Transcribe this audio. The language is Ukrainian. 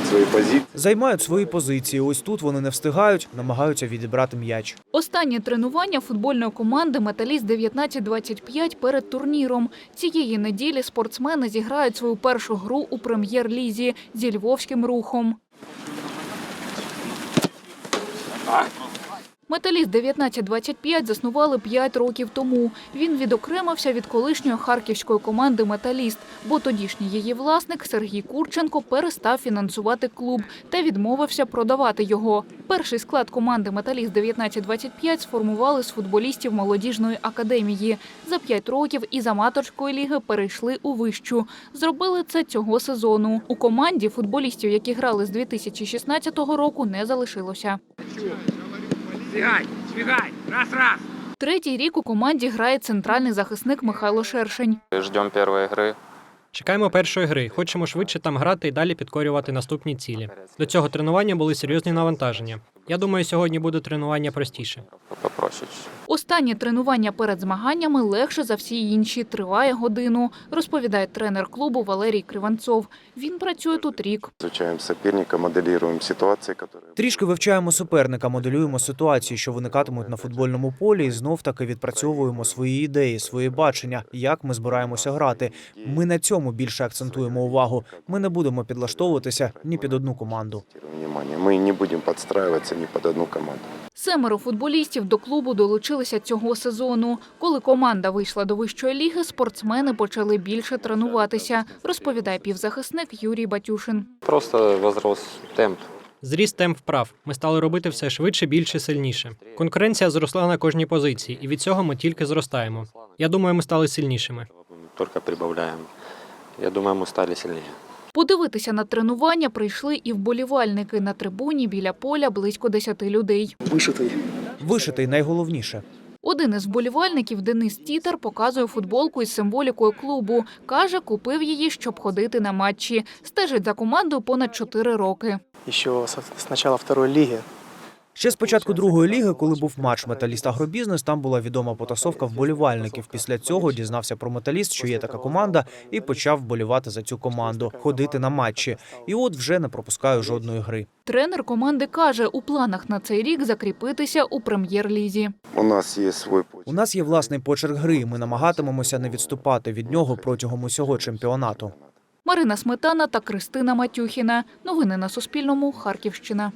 занимать свої позиції. Займають свої позиції. Ось тут вони не встигають, намагаються відібрати м'яч. Останнє тренування футбольної команди Металіст 1925 перед турніром. Цієї неділі спортсмени зіграють свою першу гру у прем'єр-лізі зі львовським рухом. Металіст 1925 заснували 5 років тому. Він відокремився від колишньої харківської команди Металіст, бо тодішній її власник Сергій Курченко перестав фінансувати клуб та відмовився продавати його. Перший склад команди Металіст 1925 сформували з футболістів молодіжної академії. За 5 років із аматорської ліги перейшли у вищу. Зробили це цього сезону. У команді футболістів, які грали з 2016 року, не залишилося. Сбегай, збігай, раз-раз. Третій рік у команді грає центральний захисник Михайло Шершень. Ждем першої гри. Чекаємо першої гри, хочемо швидше там грати і далі підкорювати наступні цілі. До цього тренування були серйозні навантаження. Я думаю, сьогодні буде тренування простіше. Чуть-чуть. Останнє тренування перед змаганнями легше за всі інші. Триває годину, розповідає тренер клубу Валерій Криванцов. Він працює тут рік. Изучаем соперника, моделируем ситуации, которые... Трішки вивчаємо суперника, моделюємо ситуації, що виникатимуть на футбольному полі, і знов таки відпрацьовуємо свої ідеї, свої бачення, як ми збираємося грати. Ми на цьому більше акцентуємо увагу. Ми не будемо підлаштовуватися ні під одну команду. Мы не будем подстраиваться ни под одну команду. Семеро футболістів до клубу долучилися цього сезону. Коли команда вийшла до вищої ліги, спортсмени почали більше тренуватися, розповідає півзахисник Юрій Батюшин. Просто возрос темп. Зріс темп вправ. Ми стали робити все швидше, більше, сильніше. Конкуренція зросла на кожній позиції, і від цього ми тільки зростаємо. Я думаю, ми стали сильнішими. Только прибавляем. Я думаю, мы стали сильнее. Подивитися на тренування прийшли і вболівальники на трибуні біля поля близько 10 людей. Вишитий вишитий найголовніше. Один із вболівальників Денис Тітер показує футболку із символікою клубу. Каже, купив її, щоб ходити на матчі. Стежить за командою понад чотири роки. Ще з початку начала второй лиги. Ще з початку другої ліги, коли був матч Металіст Агробізнес, там була відома потасовка вболівальників. Після цього дізнався про металіст, що є така команда, і почав вболівати за цю команду, ходити на матчі. І от вже не пропускаю жодної гри. Тренер команди каже, у планах на цей рік закріпитися у прем'єр-лізі. У нас свой путь. У нас є власний почерк гри. Ми намагатимемося не відступати від нього протягом усього чемпіонату. Марина Сметана та Кристина Матюхіна. Новини на Суспільному. Харківщина.